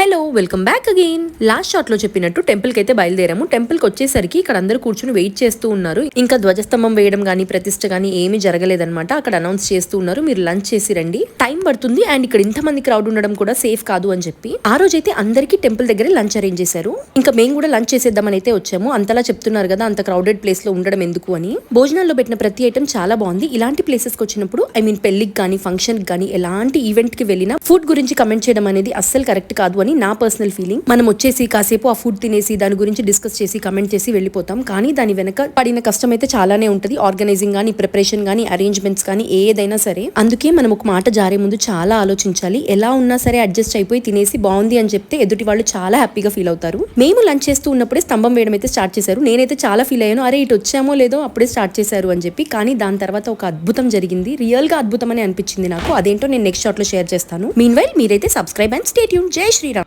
Hello welcome back again last షాట్లో చెప్పినట్టు టెంపుల్కి అయితే బయలుదేరాము. టెంపుల్కి వచ్చేసరికి ఇక్కడ అందరూ కూర్చుని వెయిట్ చేస్తూ ఉన్నారు. ఇంకా ధ్వజస్తంభం వేయడం గానీ ప్రతిష్ట గానీ ఏమీ జరగలేదన్నమాట. అక్కడ అనౌన్స్ చేస్తూ ఉన్నారు. మీరు లంచ్ చేసి రండి. టైం పడుతుంది అండ్ ఇక్కడ ఇంతమంది క్రౌడ్ ఉండడం కూడా సేఫ్ కాదు అని చెప్పి. ఆ రోజు అయితే అందరికీ టెంపుల్ దగ్గరే లంచ్ అరేంజ్ చేశారు. ఇంకా మేము కూడా లంచ్ చేసేద్దామని అయితే వచ్చాము. అంతలా చెప్తున్నారు కదా అంత క్రౌడెడ్ ప్లేస్లో ఉండడం ఎందుకు అని. భోజనాల్లో పెట్టిన ప్రతి ఐటమ్ చాలా బాగుంది. ఇలాంటి ప్లేసెస్కి వచ్చినప్పుడు ఐ మీన్ పెళ్ళికి కానీ ఫంక్షన్ కానీ ఎలాంటి ఈవెంట్కి వెళ్ళినా ఫుడ్ గురించి కమెంట్ చేయడం అనేది అస్సలు కరెక్ట్ కాదు అని నా పర్సనల్ ఫీలింగ్. మనం వచ్చేసి కాసేపు ఆ ఫుడ్ తినేసి దాని గురించి డిస్కస్ చేసి కమెంట్ చేసి వెళ్ళిపోతాం. కానీ దాని వెనక పడిన కష్టం అయితే చాలానే ఉంటుంది. ఆర్గనైజింగ్ కానీ ప్రిపరేషన్ కానీ అరేంజ్మెంట్స్ కానీ ఏదైనా సరే. అందుకే మనం ఒక మాట జారే ముందు చాలా ఆలోచించాలి. ఎలా ఉన్నా సరే అడ్జస్ట్ అయిపోయి తినేసి బాగుంది అని చెప్తే ఎదుటి వాళ్ళు చాలా హ్యాపీగా ఫీల్ అవుతారు. మేము లంచ్ చేస్తూ ఉన్నప్పుడే స్తంభం వేయడం అయితే స్టార్ట్ చేశారు. నేనైతే చాలా ఫీల్ అయ్యాను. అరే ఇటు వచ్చామో లేదో అప్పుడే స్టార్ట్ చేశారు అని చెప్పి. కానీ దాని తర్వాత ఒక అద్భుతం జరిగింది. రియల్గా అద్భుతం అని అనిపించింది నాకు. అదేంటో నేను నెక్స్ట్ షాట్లో షేర్ చేస్తాను. మీన్ వైల్ మీరైతే సబ్స్క్రైబ్ అండ్ స్టేట్ జై శ్రీరామ్.